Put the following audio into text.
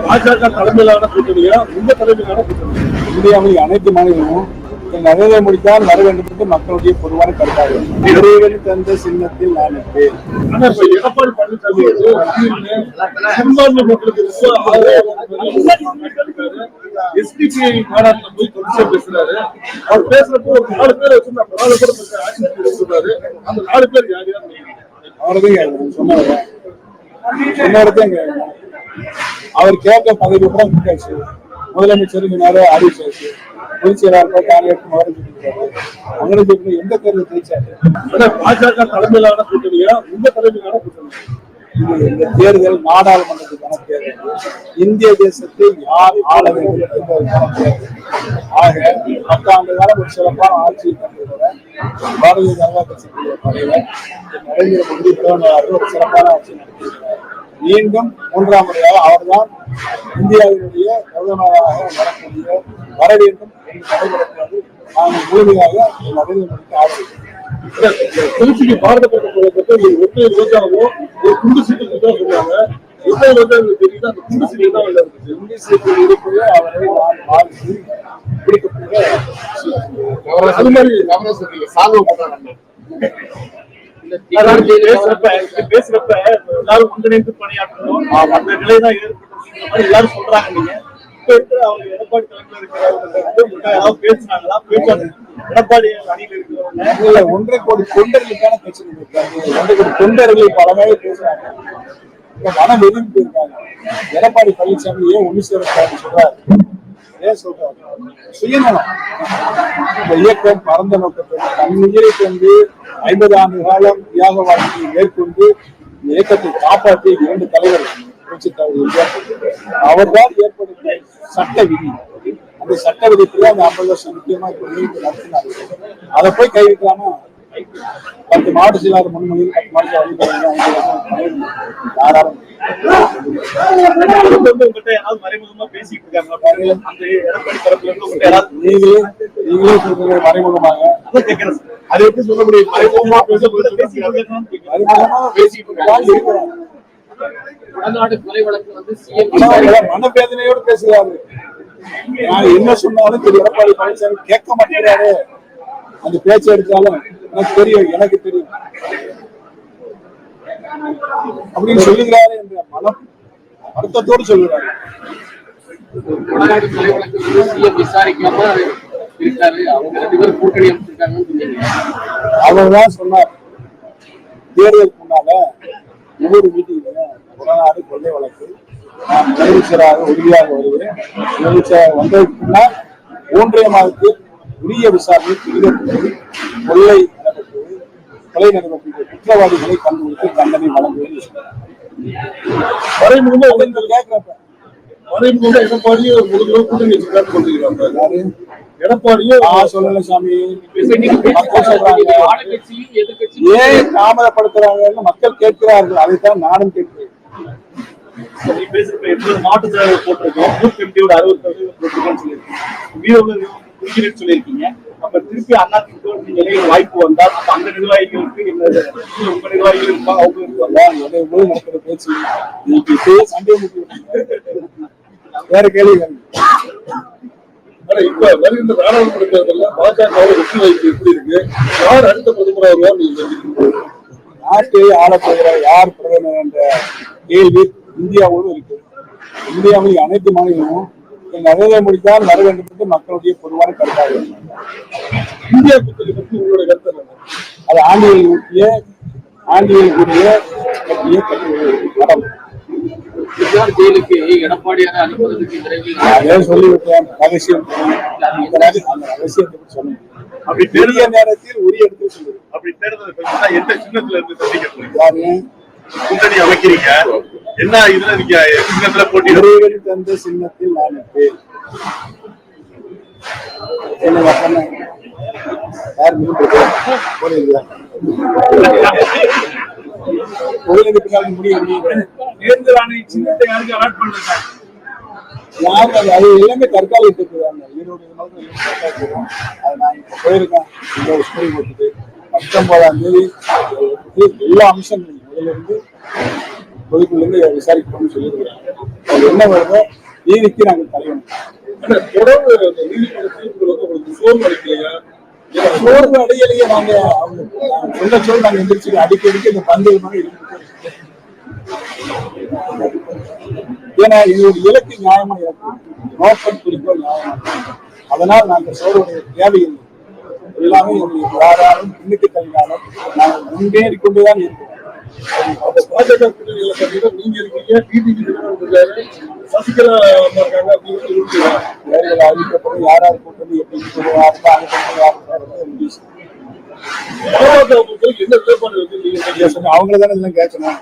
பாஜக தலைமையிலான கூட்டணியா? உங்க தலைமையிலான கூட்டணி இந்தியாவில் அனைத்து மாநிலங்களும் நகர முடித்தால் வர வேண்டும் என்று மக்களுடைய பொதுவான கருத்தாகும் இறைவன் தந்த சின்னத்தில் நான் இருப்பேன். ஆனா இப்ப எடப்பாடி பழனிசாமி எஸ்டிபிஐ மாநாட்டில் போய் தொடர்ச்சியா பேசுறாரு. அவர் பேசுறப்போ ஒரு நாலு பேர் வச்சு நம்ம நாலு பேர் சொல்றாரு அந்த நாலு பேர் யார் யார்? அவரதையும் சொன்னாங்க சொன்னதான் அவர் கேட்க பதவி கூட கொடுத்தாச்சு முதலமைச்சர் சொன்னாரு அறிவிச்சாச்சு பொதுச் செயலாளர் காங்கிரஸ் முதலமைச்சர் அவங்களுக்கு எந்த தேர்தல் ஜெயிச்சாரு? பாஜக தலைமையிலான கூட்டணியா உங்க தலைமையிலான கூட்டணி? இது இந்த தேர்தல் நாடாளுமன்றத்துக்கான தேர்தல். இந்திய தேசத்தை யார் ஆள வேண்டும் என்பதற்கான தேர்தல். ஆக பத்தாண்டு காலம் ஒரு சிறப்பான ஆட்சியை தந்திருக்கிற பாரதிய ஜனதா கட்சியுடைய தலைவர் திரு நரேந்திர மோடி பிரதமர் ஒரு சிறப்பான ஆட்சி நடத்தியிருக்கிறார். மீண்டும் மூன்றாம் முறையாக அவர்தான் இந்தியாவினுடைய பிரதமராக வரக்கூடிய வர வேண்டும் என்று நடைபெறுகிறது நாங்கள் முழுமையாக திரு நரேந்திர மோடிக்கு ஆதரவு திருச்சிக்கு பாரத பிரதமர் ஒரு ஒற்றை ரோஜாவும் ஒரு குண்டு சீட்டு தான் சொல்லுவாங்க. ஒற்றை ரோஜா எனக்கு தெரியுது? அந்த குண்டு சீட்டு தான் இருக்குது இந்தி சீட்டில் இருப்பது அவரை நான் வாழ்த்து பிடிக்கக்கூடிய. அது மாதிரி அதாவது பேசுறப்ப எல்லாரும் ஒன்றிணைந்து பணியாற்றணும். அந்த நிலை தான் ஏற்பட்டு எல்லாரும் சொல்றாங்க நீங்க. இப்ப இருக்கிற அவங்க எடப்பாடி தலைமையில் இருக்கிறவங்க யாராவது பேசுனாங்களா? பேச்சாளர் எடப்பாடி அணியில் இருக்கிறவங்க. ஒன்றரை கோடி தொண்டர்களுக்கான இருக்காங்க. ஒன்றரை கோடி தொண்டர்கள் பல வேலை பேசுறாங்க. மனம் வெதும்பி போயிருக்காங்க எடப்பாடி பழனிசாமி ஏன் ஒண்ணு சொல்றாரு? ஏன் சொல்றாரு? சுயநலம். இந்த இயக்கம் பரந்த நோக்கத்தோடு தன் உயிரை கொண்டு ஐம்பது ஆண்டு காலம் தியாக வாழ்க்கையை மேற்கொண்டு இயக்கத்தை காப்பாற்றிய இரண்டு தலைவர்கள் அவர்தான் ஏற்படுத்திய சட்ட விதி. அந்த சட்ட விதிப்புல அந்த ஐம்பது வருஷம் முக்கியமா நடத்தினாங்க அதை போய் கைவிட்டானா பத்து மாவட்ட செயலாளர் முன்மொழியில் பத்து மாவட்ட நீங்களே நீங்களே சொல்றது மறைமுகமாக. அதை எப்படி சொல்ல முடியும்? மறைமுகமா பேச பேசிட்டு அவர் மனவேதனையோடு பேசுறாரு. நான் என்ன சொன்னாலும் திரு எடப்பாடி பழனிசாமி கேட்க மாட்டேங்கிறாரு. அந்த பேச்சு எடுத்தாலும் எனக்கு தெரியும் எனக்கு தெரியும். அப்படின்னு சொல்லுகிறாரு என்ற மனம் வருத்தத்தோடு சொல்லுகிறாரு. விசாரிக்காம இருக்காரு அவங்க ரெண்டு பேரும் கூட்டணி அமைச்சிருக்காங்கன்னு சொன்னீங்க அவர் தான் சொன்னார் தேர்தலுக்கு முன்னால ஒவ்வொரு மீட்டிங்லையும் உடனாடு கொள்ளை வழக்கு நான் முதலமைச்சராக உறுதியாக வருகிறேன் முதலமைச்சர் வந்ததுக்கு முன்னால் மூன்றைய மாதத்தில் உரிய விசாரணை துரிதப்படுத்தி கொள்ளை நடைபெற்றது கொலை நடைபெற்ற குற்றவாளிகளை கண்டுபிடித்து தண்டனை வழங்குவேன் என்று கேட்கிறப்ப மறைமுகமா எடப்பாடியே ஒரு கூட்டணி வச்சிருக்காரு சொல்லிக்கிறாங்க யாரு? எடப்பாடியே நான் சொல்லல சாமி. ஏன் தாமதப்படுத்துறாங்கன்னு மக்கள் கேட்கிறார்கள். அதைத்தான் நானும் கேட்கிறேன். சேவை போட்டிருக்கோம்? பூத் கமிட்டியோட அறுபது சதவீதம் போட்டிருக்கோம்னு சொல்லியிருக்கீங்க. சொல்லியிருக்கீங்க. அப்ப திருப்பி அண்ணா திமுக வாய்ப்பு வந்தால் அப்ப அந்த நிர்வாகிகளுக்கு என்ன உங்க நிர்வாகிகள் இருப்பாங்க அவங்க இருப்பாங்க அதான் என்னை போய் நடக்கிற பேச்சு சண்டை வேற ஆனா இப்ப வருகின்ற நாடாளுமன்ற தேர்தலில் பாஜக வெற்றி வாய்ப்பு எப்படி இருக்கு? யார் அடுத்த நீங்க நினைக்கிறீங்க? நாட்டை ஆளப்போகிற யார் பிரதமர் என்ற கேள்வி இந்தியாவோடு இருக்கு. இந்தியாவில் அனைத்து மாநிலமும் நரேந்திர மோடி தான் வர வேண்டும் என்று மக்களுடைய பொதுவான கருத்தாக இந்தியா கூட்டணி பத்தி உங்களோட கருத்து அது ஆண்டிகள் ஊட்டிய ஆண்டிகள் கூடிய படம் திகார் ஜெயிலுக்கு? எடப்பாடியாக அனுப்புவதற்கு விரைவில் சொல்லிவிட்டேன் ரகசியம் அந்த ரக- அந்த ரகசியத்தை பற்றி சொல்லுங்க. அப்படி பெரிய நேரத்தில் உரிய இடத்தில் சொல்லுங்க. அப்படி தேர்தல் எந்த சின்னத்துல இருந்து சந்திக்க கூட்டணி அமைக்கிறீங்க. என்ன இதுல நீங்க சின்னத்துல போட்டி தந்த சின்னத்தில் நான் இருப்பேன் முடியும். தேர்தல் ஆணைய சின்னத்தை யாருக்கு அலாட் பண்ணுங்க யாரும் அது? அது எல்லாமே தற்காலிகத்துக்கு தாங்க ஈரோடு தற்காலிகம். அது நான் இப்போ போயிருக்கேன். இந்த ஸ்கூல் கொடுத்துட்டு பத்தொன்பதாம் தேதி எல்லா அம்சங்களும் முதல்ல இருந்து பொதுக்குள்ள இருந்து விசாரிக்கணும்னு சொல்லியிருக்கிறாங்க. அது என்ன வருதோ நீதிக்கு நாங்கள் தலைவணும் தொடர்ந்து அந்த நீதிமன்ற தீர்ப்புகள் வந்து உங்களுக்கு சோர்வு அளிக்கலையா? சோர்வு அடையலையே நாங்க. அவங்க நாங்க சொல்ல சொல்ல நாங்க எந்திரிச்சு அடிக்கடிக்கு இந்த பந்தயம் மாதிரி இருந்துட்டு ஏன்னா எங்களுடைய இலக்கு நியாயமா இருக்கும். நோக்கம் குறிக்கோள் நியாயமா இருக்கும். அதனால் நாங்கள் சோர்வுடைய தேவையில்லை. எல்லாமே எங்களுக்கு யாராலும் பின்னுக்கு தள்ளினாலும் நாங்கள் முன்னேறி கொண்டுதான் இருக்கிறோம் பாஜக கூட்டணியில பாத்தீங்கன்னா நீங்க இருக்கீங்க இருக்காரு சசிகலா இருக்காங்க அப்படின்னு அறிவிக்கப்படும் யார் யார் கூட்டணி எப்படி பொறுத்தவரைக்கும் என்ன அவங்கள தானே இதெல்லாம் கேட்கணும்.